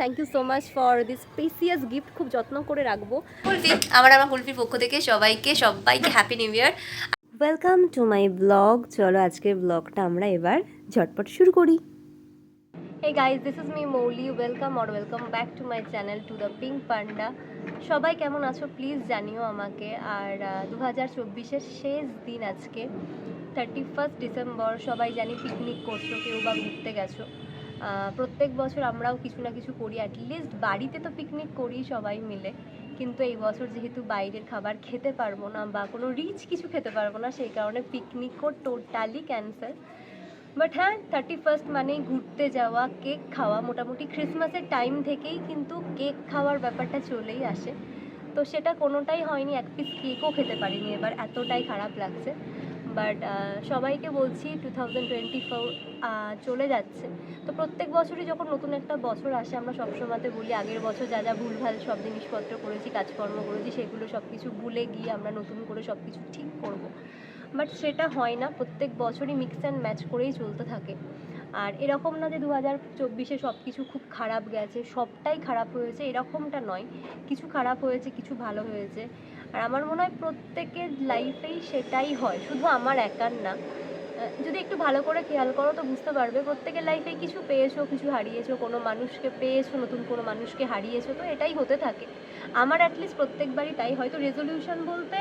Thank you so much for this spacious gift খুব যত্ন করে রাখব। কুলফি আমার আমার কুলফির পক্ষ থেকে সবাইকে সবাইকে happy new year welcome to my blog চলো আজকের ব্লগটা আমরা এবার ঝটপট শুরু করি। Hey guys this is me Mouli welcome or welcome back to my channel to the Pink Panda সবাই কেমন আছো? প্লিজ জানিও আমাকে। আর দু হাজার চব্বিশের শেষ দিন আজকে থার্টি ফার্স্ট ডিসেম্বর সবাই জানি পিকনিক করছ কেউ বা ঘুরতে গেছো। প্রত্যেক বছর আমরাও কিছু না কিছু করি অ্যাটলিস্ট বাড়িতে তো পিকনিক করি সবাই মিলে। কিন্তু এই বছর যেহেতু বাইরের খাবার খেতে পারব না বা কোনো রিচ কিছু খেতে পারব না, সেই কারণে পিকনিকও টোটালি ক্যান্সেল বাট হ্যাঁ থার্টি ফার্স্ট মানেই ঘুরতে যাওয়া কেক খাওয়া মোটামুটি ক্রিসমাসের টাইম থেকেই কিন্তু কেক খাওয়ার ব্যাপারটা চলেই আসে। তো সেটা কোনোটাই হয়নি, এক পিস কেকও খেতে পারিনি, এবার এতটাই খারাপ লাগছে। বাট সবাইকে বলছি টু থাউজেন্ড টোয়েন্টি ফোর চলে যাচ্ছে। তো প্রত্যেক বছরই যখন নতুন একটা বছর আসে, আমরা সবসময়তে বলি, আগের বছর যা যা ভুলভাল সব জিনিসপত্র করেছি, কাজকর্ম করেছি, সেগুলো সব কিছু ভুলে গিয়ে আমরা নতুন করে সব কিছু ঠিক করব। বাট সেটা হয় না, প্রত্যেক বছরই মিক্স অ্যান্ড ম্যাচ করেই চলতে থাকে। আর এরকম না যে দু হাজার চব্বিশে সব কিছু খুব খারাপ গেছে, সবটাই খারাপ হয়েছে, এরকমটা নয়। কিছু খারাপ হয়েছে, কিছু ভালো হয়েছে। আর আমার মনে হয় প্রত্যেকের লাইফেই সেটাই হয়, শুধু আমার একার না। যদি একটু ভালো করে খেয়াল করো তো বুঝতে পারবে, প্রত্যেকের লাইফে কিছু পেয়েছ, কিছু হারিয়েছো, কোনো মানুষকে পেয়েছ, নতুন কোনো মানুষকে হারিয়েছো, তো এটাই হতে থাকে। আমার অ্যাটলিস্ট প্রত্যেকবারই তাই হয়তো রেজলিউশন বলতে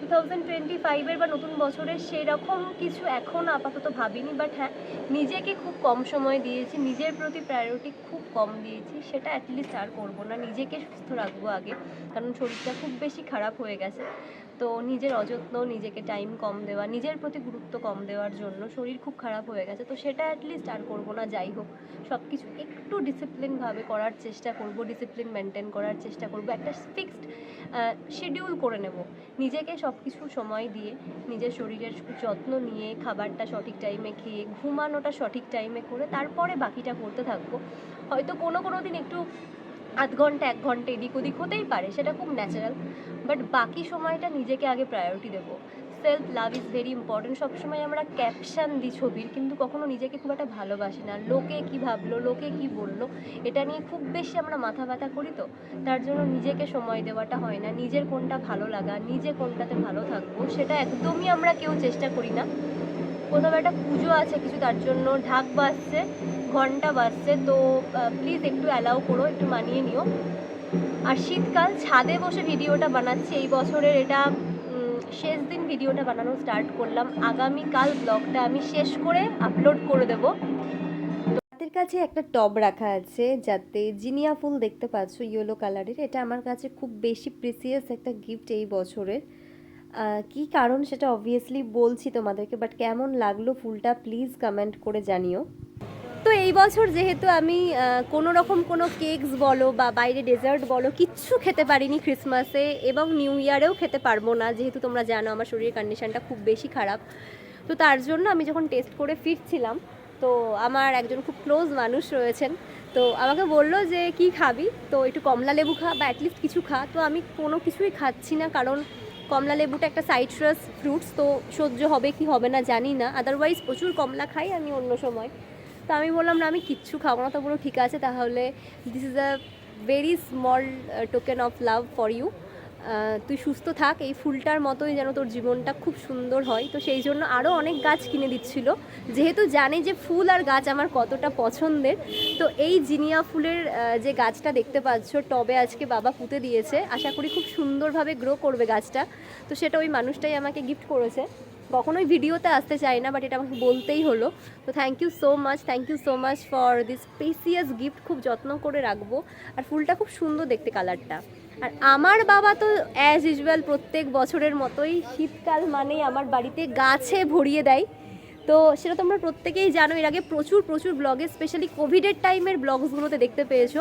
টু থাউজেন্ড টোয়েন্টি ফাইভের বা নতুন বছরের সেরকম কিছু এখন আপাতত ভাবিনি বাট হ্যাঁ নিজেকে খুব কম সময় দিয়েছি, নিজের প্রতি প্রায়োরিটি খুব কম দিয়েছি, সেটা অ্যাটলিস্ট আর করব না, নিজেকে সুস্থ রাখব আগে, কারণ শরীরটা খুব বেশি খারাপ হয়ে গেছে। তো নিজের অযত্ন, নিজেকে টাইম কম দেওয়া, নিজের প্রতি গুরুত্ব কম দেওয়ার জন্য শরীর খুব খারাপ হয়ে গেছে, তো সেটা অ্যাটলিস্ট আর করব না, যাই হোক সব কিছু একটু ডিসিপ্লিনভাবে করার চেষ্টা করব ডিসিপ্লিন মেনটেন করার চেষ্টা করব, একটা ফিক্সড শিডিউল করে নেব। নিজেকে সব কিছু সময় দিয়ে, নিজের শরীরের যত্ন নিয়ে, খাবারটা সঠিক টাইমে খেয়ে, ঘুমানোটা সঠিক টাইমে করে, তারপরে বাকিটা করতে থাকব। হয়তো কোনো কোনো দিন একটু আধ ঘণ্টা, এক ঘণ্টা এদিক ওদিক হতেই পারে, সেটা খুব ন্যাচারাল বাট বাকি সময়টা নিজেকে আগে প্রায়োরিটি দেবো। Self love is very important সবসময় আমরা ক্যাপশন দিই ছবির, কিন্তু কখনো নিজেকে খুব একটা ভালোবাসি না। লোকে কি ভাবলো, লোকে কি বলল, এটা নিয়ে খুব বেশি আমরা মাথা ব্যথা করি তো। তার জন্য নিজেকে সময় দেওয়াটা হয় না। নিজের কোনটা ভালো লাগা, নিজে কোনটাতে ভালো থাকব, সেটা একদমই আমরা কেউ চেষ্টা করি না। কোথাও একটা পুজো আছে কিছু, তার জন্য ঢাক বাজছে, ঘণ্টা বাজছে, তো প্লিজ একটু অ্যালাউ করো, একটু মানিয়ে নিও। আর শীতকাল ছাদে বসে ভিডিওটা বানাচ্ছি, এই বছরের এটা শেষ দিন ভিডিওটা বানানো স্টার্ট করলাম। আগামীকাল ব্লগটা আমি শেষ করে আপলোড করে দেব। হাতের কাছে একটা টব রাখা আছে, যাতে জিনিয়া ফুল দেখতে পাচ্ছ ইয়েলো কালারের এটা আমার কাছে খুব বেশি প্রিসিয়াস একটা গিফট এই বছরের। কি কারণ সেটা অবভিয়াসলি বলছি তোমাদেরকে বাট কেমন লাগল ফুলটা প্লিজ কমেন্ট করে জানিও। তো এই বছর যেহেতু আমি কোনো রকম কোনো কেকস বলো বা বাইরে ডেজার্ট বলো কিচ্ছু খেতে পারিনি ক্রিসমাসে এবং নিউ ইয়ারেও খেতে পারব না। যেহেতু তোমরা জানো আমার শরীরের কন্ডিশনটা খুব বেশি খারাপ। তো তার জন্য আমি যখন টেস্ট করে ফিরছিলাম, তো আমার একজন খুব ক্লোজ মানুষ রয়েছেন। তো আমাকে বলল যে, কি খাবি? তো একটু কমলা লেবু খা বা অ্যাটলিস্ট কিছু খা। তো আমি কোনো কিছুই খাচ্ছি না কারণ কমলা লেবুটা একটা সাইট্রাস ফ্রুটস তো সহ্য হবে কি হবে না জানি না। আদারওয়াইজ প্রচুর কমলা খাই আমি অন্য সময়। তো আমি বললাম, না, আমি কিচ্ছু খাব না। তো বলো ঠিক আছে, তাহলে this is a very small token of love for you তুই সুস্থ থাক, এই ফুলটার মতোই যেন তোর জীবনটা খুব সুন্দর হয়। তো সেই জন্য আরও অনেক গাছ কিনে দিচ্ছিল। যেহেতু জানে যে ফুল আর গাছ আমার কতটা পছন্দের, তো এই জিনিয়া ফুলের যে গাছটা দেখতে পাচ্ছ, টবে আজকে বাবা পুঁতে দিয়েছে। আশা করি খুব সুন্দরভাবে গ্রো করবে গাছটা। তো সেটা ওই মানুষটাই আমাকে গিফট করেছে। কখনোই ভিডিওতে আসতে চাই না বাট এটা আমাকে বলতেই হলো। তো thank you so much thank you so much for this spacious gift খুব যত্ন করে রাখব। আর ফুলটা খুব সুন্দর দেখতে কালারটা আর আমার বাবা তো অ্যাজ ইউজুয়াল প্রত্যেক বছরের মতোই শীতকাল মানেই আমার বাড়িতে গাছে ভরিয়ে দেয়। তো সেটা তোমরা প্রত্যেকেই জানো, এর আগে প্রচুর প্রচুর ব্লগে স্পেশালি কোভিডের টাইমের ব্লগসগুলোতে দেখতে পেয়েছ।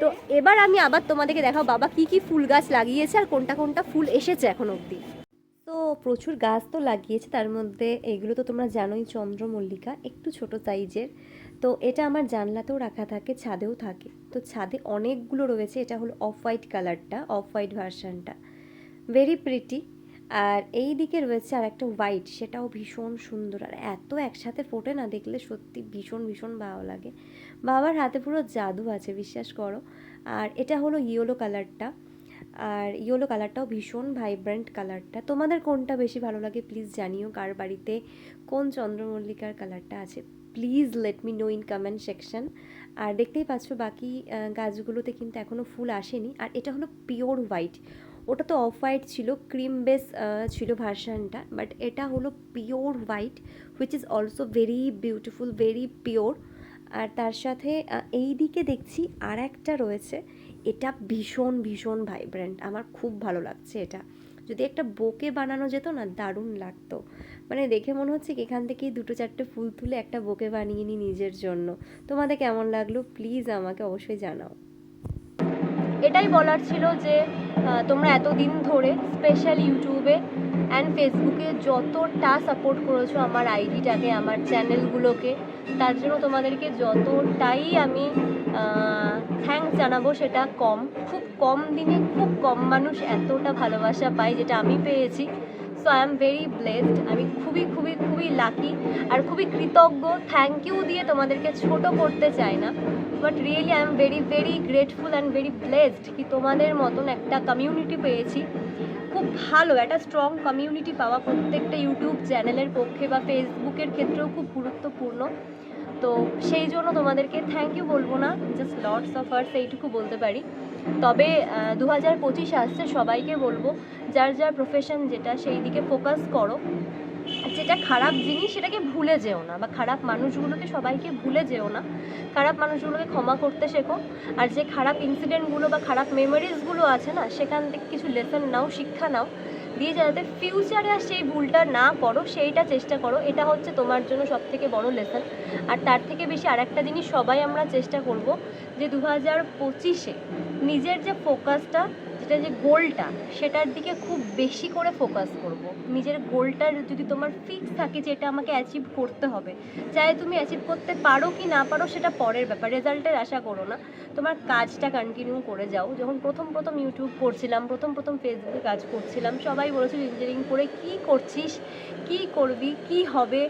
তো এবার আমি আবার তোমাদেরকে দেখাও বাবা কি কি ফুল গাছ লাগিয়েছে আর কোনটা কোনটা ফুল এসেছে এখন অবধি। তো প্রচুর গাছ তো লাগিয়েছে, তার মধ্যে এগুলো তো তোমরা জানোই চন্দ্রমল্লিকা, একটু ছোট সাইজের। তো এটা আমার জানলাতেও রাখা থাকে, ছাদেও থাকে। তো ছাদে অনেকগুলো রয়েছে, এটা হলো অফ হোয়াইট কালারটা অফ হোয়াইট ভার্সানটা ভেরি প্রিটি আর এই দিকে রয়েছে আর একটা হোয়াইট সেটাও ভীষণ সুন্দর। আর এত একসাথে ফোটে না দেখলে সত্যি ভীষণ ভীষণ ভালো লাগে। বাবার হাতে পুরো জাদু আছে, বিশ্বাস করো। আর এটা হলো ইয়েলো কালারটা আর ইয়েলো কালারটাও ভীষণ ভাইব্রেন্ট কালারটা তোমাদের কোনটা বেশি ভালো লাগে প্লিজ জানিও কার বাড়িতে কোন চন্দ্রমল্লিকার কালারটা আছে। Please let me know in comment section আর দেখতেই পাচ্ছ বাকি গাছগুলোতে কিন্তু এখনও ফুল আসেনি। আর এটা হলো পিওর হোয়াইট ওটা তো অফ হোয়াইট ছিল ক্রিম বেস ছিল ভার্সানটা। বাট এটা হলো pure white which is also very beautiful very pure আর তার সাথে এই দিকে দেখছি আর একটা রয়েছে। এটা ভীষণ ভীষণ ভাইব্রেন্ট আমার খুব ভালো লাগছে এটা। যদি একটা বোকে বানানো যেত না, দারুণ লাগতো। মানে দেখে মনে হচ্ছে কি এখান থেকেই দুটো চারটে ফুল তুলে একটা বোকে বানিয়ে নিই নিজের জন্য। তোমাদের কেমন লাগল? প্লিজ আমাকে অবশ্যই জানাও। এটাই বলার ছিল যে তোমরা এতদিন ধরে স্পেশাল ইউটিউবে অ্যান্ড ফেসবুকে যতটা সাপোর্ট করেছ আমার আইডিটাকে আমার চ্যানেলগুলোকে তার জন্য তোমাদেরকে যতটাই আমি থ্যাঙ্কস জানাব সেটা কম। খুব কম দিনে খুব কম মানুষ এতটা ভালোবাসা পায় যেটা আমি পেয়েছি। So I am very blessed আমি খুবই খুবই খুবই লাকি আর খুবই কৃতজ্ঞ। থ্যাংক ইউ দিয়ে তোমাদেরকে ছোট করতে চাই না। But really I am very very grateful and very blessed কি তোমাদের মতন একটা কমিউনিটি পেয়েছি। খুব ভালো, একটা স্ট্রং কমিউনিটি পাওয়া প্রত্যেকটা ইউটিউব চ্যানেলের পক্ষে বা ফেসবুকের ক্ষেত্রেও খুব গুরুত্বপূর্ণ। তো সেই জন্য তোমাদেরকে থ্যাংক ইউ বলব না জাস্ট লর্ডস অফ আর্স এইটুকু বলতে পারি। তবে দু হাজার পঁচিশে আসছে সবাইকে বলব, যার যার প্রফেশন যেটা, সেই দিকে ফোকাস করো। যেটা খারাপ জিনিস, সেটাকে ভুলে যেও না বা খারাপ মানুষগুলোকে সবাইকে ভুলে যেও না। খারাপ মানুষগুলোকে ক্ষমা করতে শেখো। আর যে খারাপ ইনসিডেন্টগুলো বা খারাপ মেমোরিজগুলো আছে না, সেখান থেকে কিছু লেসন নাও, শিক্ষা নাও, দিয়ে যাতে ফিউচারে আর সেই ভুলটা না করো, সেইটা চেষ্টা করো। এটা হচ্ছে তোমার জন্য সব থেকে বড় লেসন আর তার থেকে বেশি আর একটা জিনিস সবাই আমরা চেষ্টা করব যে দু হাজার পঁচিশে নিজের যে ফোকাসটা যেটা যে গোলটা সেটার দিকে খুব বেশি করে ফোকাস করব। নিজের গোলটার যদি তোমার ফিক্স থাকে যে এটা আমাকে অ্যাচিভ করতে হবে, চাই তুমি অ্যাচিভ করতে পারো কি না পারো সেটা পরের ব্যাপার। রেজাল্টের আশা করো না। তোমার কাজটা কন্টিনিউ করে যাও। যখন প্রথম প্রথম ইউটিউব করছিলাম, প্রথম প্রথম ফেসবুকে কাজ করছিলাম, সবাই বলেছিল, ইঞ্জিনিয়ারিং করে কি করছিস? কি করবি? কি হবে?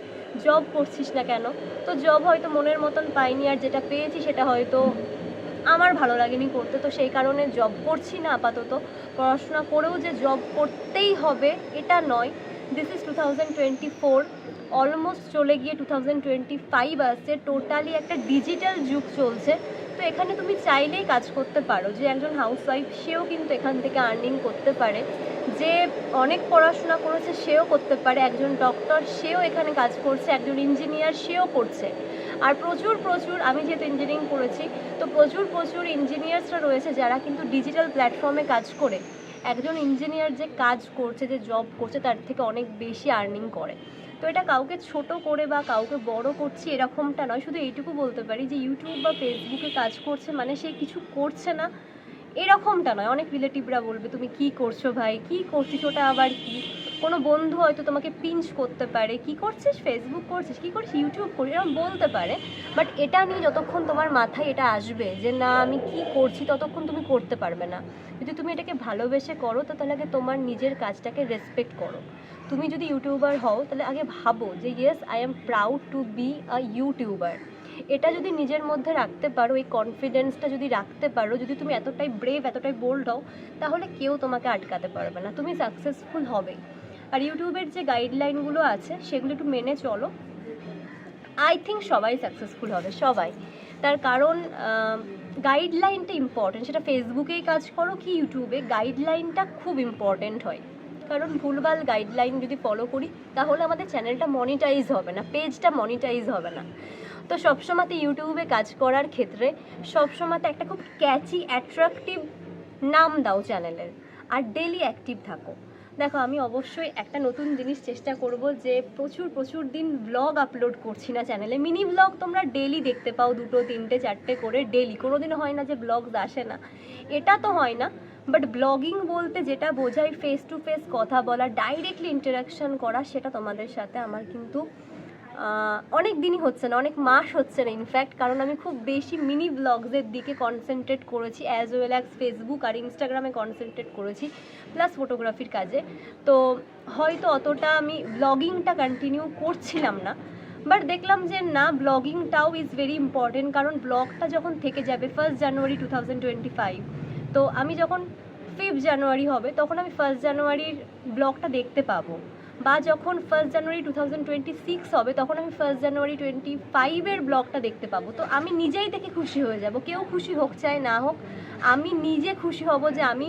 জব করছিস না কেন? তো জব হয়তো মনের মতন পাইনি, আর যেটা পেয়েছি সেটা হয়তো আমার ভালো লাগেনি করতে। তো সেই কারণে জব করছি না আপাতত। পড়াশোনা করেও যে জব করতেই হবে, এটা নয়। This is two twenty four almost চলে গিয়ে টু থাউজেন্ড টোয়েন্টি ফাইভ আসছে। টোটালি একটা ডিজিটাল যুগ চলছে। তো এখানে তুমি চাইলেই কাজ করতে পারো। যে একজন হাউসওয়াইফ সেও কিন্তু এখান থেকে আর্নিং করতে পারে। যে অনেক পড়াশোনা করেছে, সেও করতে পারে। একজন ডক্টর সেও এখানে কাজ করছে। একজন ইঞ্জিনিয়ার সেও করছে। আর প্রচুর প্রচুর, আমি যেহেতু ইঞ্জিনিয়ারিং করেছি, তো প্রচুর প্রচুর ইঞ্জিনিয়ার্সরা রয়েছে যারা কিন্তু ডিজিটাল প্ল্যাটফর্মে কাজ করে। একজন ইঞ্জিনিয়ার যে কাজ করছে, যে জব করছে, তার থেকে অনেক বেশি আর্নিং করে। তো এটা কাউকে ছোট করে বা কাউকে বড় করছি এরকমটা নয়, শুধু এইটুকু বলতে পারি যে ইউটিউব বা ফেসবুকে কাজ করছে মানে সে কিছু করছে না, এরকমটা নয়। অনেক রিলেটিভরা বলবে, তুমি কি করছ ভাই? কি করছিস? ওটা আবার কি? কোনো বন্ধু হয়তো তোমাকে পিঞ্চ করতে পারে। কি করছিস? ফেসবুক করছিস? কি করছিস? ইউটিউব করিস এরকম বলতে পারে। বাট এটা নিয়ে যতক্ষণ তোমার মাথায় এটা আসবে যে, না, আমি কি করছি? ততক্ষণ তুমি করতে পারবে না। যদি তুমি এটাকে ভালোবেসে করো, তো তাহলে আগে তোমার নিজের কাজটাকে রেসপেক্ট করো। তুমি যদি ইউটিউবার হও, তাহলে আগে ভাবো যে yes I am proud to be a YouTuber এটা যদি নিজের মধ্যে রাখতে পারো, এই কনফিডেন্সটা যদি রাখতে পারো, যদি তুমি এতটাই ব্রেভ এতটাই বোল্ড হও, তাহলে কেউ তোমাকে আটকাতে পারবে না। তুমি সাকসেসফুল হবেই। আর ইউটিউবের যে গাইডলাইনগুলো আছে, সেগুলো একটু মেনে চলো। আই থিঙ্ক সবাই সাকসেসফুল হবে, সবাই। তার কারণ গাইডলাইনটা ইম্পর্টেন্ট সেটা ফেসবুকেই কাজ করো কি ইউটিউবে গাইডলাইনটা খুব ইম্পর্টেন্ট হয়। কারণ ভুলভাল গাইডলাইন যদি ফলো করি, তাহলে আমাদের চ্যানেলটা মনিটাইজ হবে না পেজটা মনিটাইজ হবে না। তো সবসময়তে ইউটিউবে কাজ করার ক্ষেত্রে সবসময়তে একটা খুব ক্যাচি অ্যাট্রাকটিভ নাম দাও চ্যানেলের আর ডেলি অ্যাক্টিভ থাকো। দেখো, আমি অবশ্যই একটা নতুন জিনিস চেষ্টা করব যে প্রচুর প্রচুর দিন ব্লগ আপলোড করছি না চ্যানেলে মিনি ব্লগ তোমরা ডেলি দেখতে পাও দুটো, তিনটে, চারটে করে ডেলি কোনো দিন হয় না যে ব্লগস আসে না। এটা তো হয় না বাট ব্লগিং বলতে যেটা বোঝায় ফেস টু ফেস কথা বলা ডাইরেক্টলি ইন্টারাকশন করা, সেটা তোমাদের সাথে আমার কিন্তু অনেক দিনই হচ্ছে না, অনেক মাস হচ্ছে না ইনফ্যাক্ট কারণ আমি খুব বেশি মিনি ব্লগসের দিকে কনসেন্ট্রেট করেছি অ্যাজ ওয়েল অ্যাজ ফেসবুক আর ইনস্টাগ্রামে কনসেন্ট্রেট করেছি প্লাস ফটোগ্রাফির কাজে। তো হয়তো অতটা আমি ব্লগিংটা কন্টিনিউ করছিলাম না বাট দেখলাম যে না ব্লগিংটাও ইজ ভেরি ইম্পর্টেন্ট কারণ ব্লগটা যখন থেকে যাবে first January two thousand twenty five তো আমি যখন ফিফথ জানুয়ারি হবে, তখন আমি ফার্স্ট জানুয়ারির ব্লগটা দেখতে পাবো। বা যখন first January two thousand twenty six হবে, তখন আমি ফার্স্ট জানুয়ারি টোয়েন্টি ফাইভের ব্লগটা দেখতে পাবো। তো আমি নিজেই থেকে খুশি হয়ে যাব। কেউ খুশি হোক চাই, না হোক, আমি নিজে খুশি হব যে আমি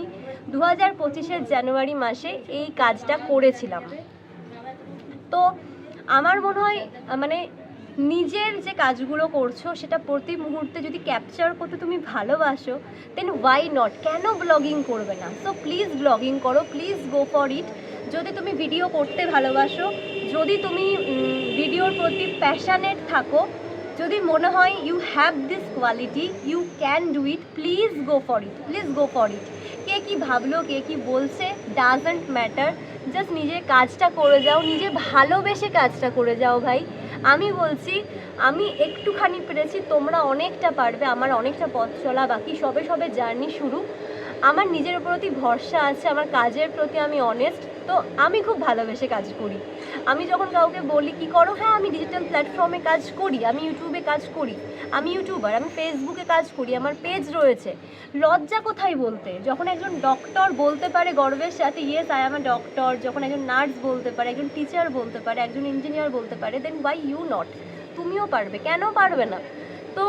দু হাজার পঁচিশের জানুয়ারি মাসে এই কাজটা করেছিলাম। তো আমার মনে হয় মানে নিজের যে কাজগুলো করছ, সেটা প্রতি মুহূর্তে যদি ক্যাপচার করতে তুমি ভালোবাসো দেন ওয়াই নট কেন ব্লগিং করবে না? সো প্লিজ ব্লগিং করো প্লিজ গো ফর ইট যদি তুমি ভিডিও করতে ভালোবাসো, যদি তুমি ভিডিওর প্রতি প্যাশানেট থাকো, যদি মনে হয় you have this quality you can do it please go for it please go for it কে কি ভাবলো, কে কি বলছে ডাজন্ট ম্যাটার জাস্ট নিজের কাজটা করে যাও, নিজে ভালোবেসে কাজটা করে যাও ভাই। আমি বলছি, আমি একটুখানি পেরেছি, তোমরা অনেকটা পারবে, আমার অনেকটা পথ চলা, বাকি সবে সবে জার্নি শুরু। আমার নিজের প্রতি ভরসা আছে, আমার কাজের প্রতি আমি অনেস্ট তো আমি খুব ভালোবেসে কাজ করি। আমি যখন কাউকে বলি, কি করো? হ্যাঁ আমি ডিজিটাল প্ল্যাটফর্মে কাজ করি, আমি ইউটিউবে কাজ করি। আমি ইউটিউবার আমি ফেসবুকে কাজ করি, আমার পেজ রয়েছে। লজ্জা কোথায় বলতে? যখন একজন ডক্টর বলতে পারে গর্বের সাথে yes I am a doctor যখন একজন নার্স বলতে পারে, একজন টিচার বলতে পারে, একজন ইঞ্জিনিয়ার বলতে পারে দেন ওয়াই ইউ নট তুমিও পারবে, কেন পারবে না? তো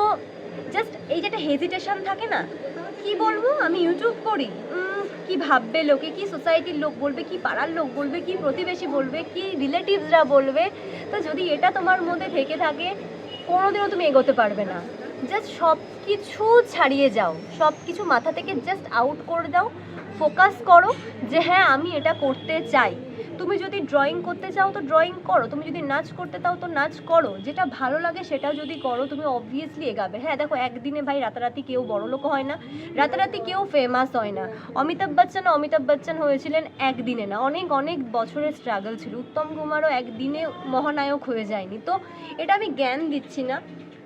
জাস্ট এই যে একটা হেজিটেশন থাকে না, কি বলব? আমি ইউটিউব করি। কি ভাববে, লোকে কি সোসাইটির লোক বলবে, কি পাড়ার লোক বলবে, কি প্রতিবেশী বলবে, কি রিলেটিভসরা বলবে? তো যদি এটা তোমার মধ্যে থেকে থাকে, কোনোদিনও তুমি এগোতে পারবে না। জাস্ট সব কিছু ছাড়িয়ে যাও। সব কিছু মাথা থেকে জাস্ট আউট করে দাও। ফোকাস করো যে হ্যাঁ আমি এটা করতে চাই। তুমি যদি ড্রয়িং করতে চাও তো ড্রয়িং করো, তুমি যদি নাচ করতে চাও তো নাচ করো, যেটা ভালো লাগে সেটা যদি করো, তুমি অবভিয়াসলি এগাবে। হ্যাঁ দেখো, একদিনে ভাই রাতারাতি কেউ বড় লোক হয় না, রাতারাতি কেউ ফেমাস হয় না। অমিতাভ বচ্চন অমিতাভ বচ্চন হয়েছিলেন একদিনে না, অনেক অনেক বছরের স্ট্রাগল ছিল। উত্তম কুমারও একদিনে মহানায়ক হয়ে যায়নি। তো এটা আমি জ্ঞান দিচ্ছি না।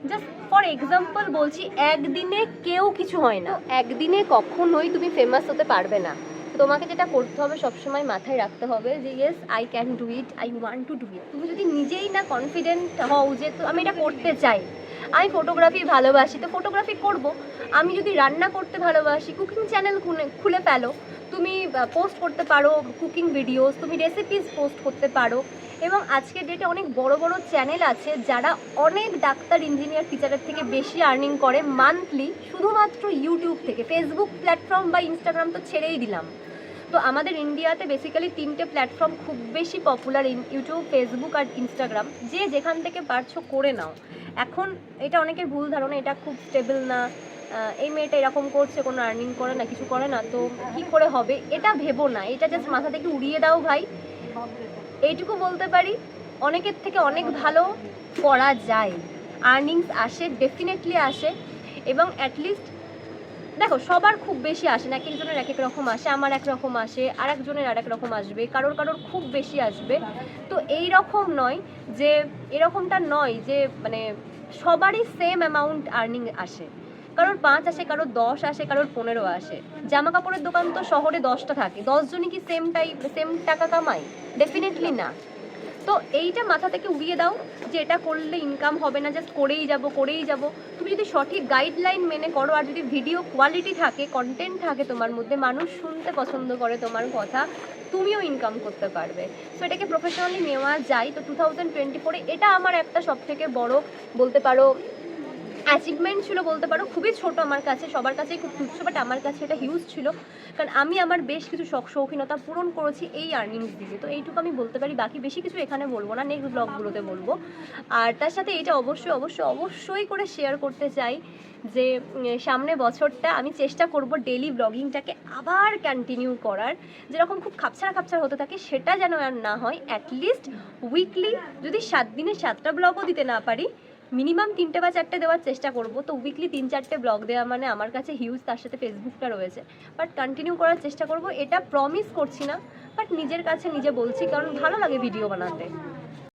জাস্ট ফর এক্সাম্পল বলছি, একদিনে কেউ কিছু হয় না। একদিনে কখনোই তুমি ফেমাস হতে পারবে না। তোমাকে যেটা করতে হবে সবসময় মাথায় রাখতে হবে যে yes I can do it I want to do it তুমি যদি নিজেই না কনফিডেন্ট হও যে আমি এটা করতে চাই। আমি ফটোগ্রাফি ভালোবাসি, তো ফটোগ্রাফি করব। আমি যদি রান্না করতে ভালোবাসি কুকিং চ্যানেল খুলে খুলে ফেলো। তুমি পোস্ট করতে পারো কুকিং ভিডিওস তুমি রেসিপিস পোস্ট করতে পারো। এবং আজকের ডেটে অনেক বড় বড় চ্যানেল আছে যারা অনেক ডাক্তার ইঞ্জিনিয়ার টিচারের থেকে বেশি আর্নিং করে মান্থলি শুধুমাত্র ইউটিউব থেকে। ফেসবুক প্ল্যাটফর্ম বা ইনস্টাগ্রাম তো ছেড়েই দিলাম। তো আমাদের ইন্ডিয়াতে বেসিক্যালি তিনটে প্ল্যাটফর্ম খুব বেশি পপুলার ইউটিউব ফেসবুক আর ইনস্টাগ্রাম যে যেখান থেকে পারছ করে নাও। এখন এটা অনেকের ভুল ধারণা, এটা খুব স্টেবল না। এই মেয়েটা এরকম করছে, কোনো আর্নিং করে না, কিছু করে না, তো কি করে হবে? এটা ভেবো না। এটা জাস্ট মাথা থেকে উড়িয়ে দাও ভাই। এইটুকু বলতে পারি, অনেকের থেকে অনেক ভালো করা যায়। আর্নিংস আসে ডেফিনেটলি আসে। এবং অ্যাটলিস্ট দেখো, সবার খুব বেশি আসে না, এক একজনের এক এক রকম আসে, আমার এক রকম আসে আর একজনের আর এক রকম আসবে, কারোর কারোর খুব বেশি আসবে। তো এই রকম নয় যে, এরকমটা নয় যে মানে সবারই সেম অ্যামাউন্ট আর্নিং আসে। কারোর পাঁচ আসে, কারোর দশ আসে, কারোর পনেরো আসে। জামা কাপড়ের দোকান তো শহরে দশটা থাকে, দশজনই কি সেম টাইপ সেম টাকা কামায়? ডেফিনেটলি না। তো এইটা মাথা থেকে উড়িয়ে দাও যে এটা করলে ইনকাম হবে না জাস্ট করেই যাব করেই যাব। তুমি যদি সঠিক গাইডলাইন মেনে করো আর যদি ভিডিও কোয়ালিটি থাকে কন্টেন্ট থাকে তোমার মধ্যে, মানুষ শুনতে পছন্দ করে তোমার কথা, তুমিও ইনকাম করতে পারবে। সো এটাকে প্রফেশনালি নেওয়া যায়। তো টু থাউজেন্ড টোয়েন্টি ফোরে এটা আমার একটা সবথেকে বড় বলতে পারো অ্যাচিভমেন্ট ছিল বলতে পারো, খুবই ছোট আমার কাছে, সবার কাছেই খুব তুচ্ছ বাট আমার কাছে এটা হিউজ ছিল। কারণ আমি আমার বেশ কিছু শখ, শৌখিনতা পূরণ করেছি এই আর্নিংস দিয়ে তো এইটুকু আমি বলতে পারি, বাকি বেশি কিছু এখানে বলব না নেক্সট ব্লগগুলোতে বলব। আর তার সাথে এটা অবশ্যই অবশ্যই অবশ্যই করে শেয়ার করতে চাই যে সামনে বছরটা আমি চেষ্টা করব ডেলি ব্লগিংটাকে আবার কন্টিনিউ করার। যেরকম খুব খাপছাড়া খাপছাড়া হতে থাকে, সেটা যেন আর না হয় অ্যাটলিস্ট উইকলি যদি সাত দিনে সাতটা ব্লগও দিতে না পারি মিনিমাম তিনটে বা চারটে দেওয়ার চেষ্টা করব। তো উইকলি তিন চারটে ব্লগ দেওয়া মানে আমার কাছে হিউজ তার সাথে ফেসবুকটা রয়েছে। বাট কন্টিনিউ করার চেষ্টা করব। এটা প্রমিস করছি না বাট নিজের কাছে নিজে বলছি, কারণ ভালো লাগে ভিডিও বানাতে।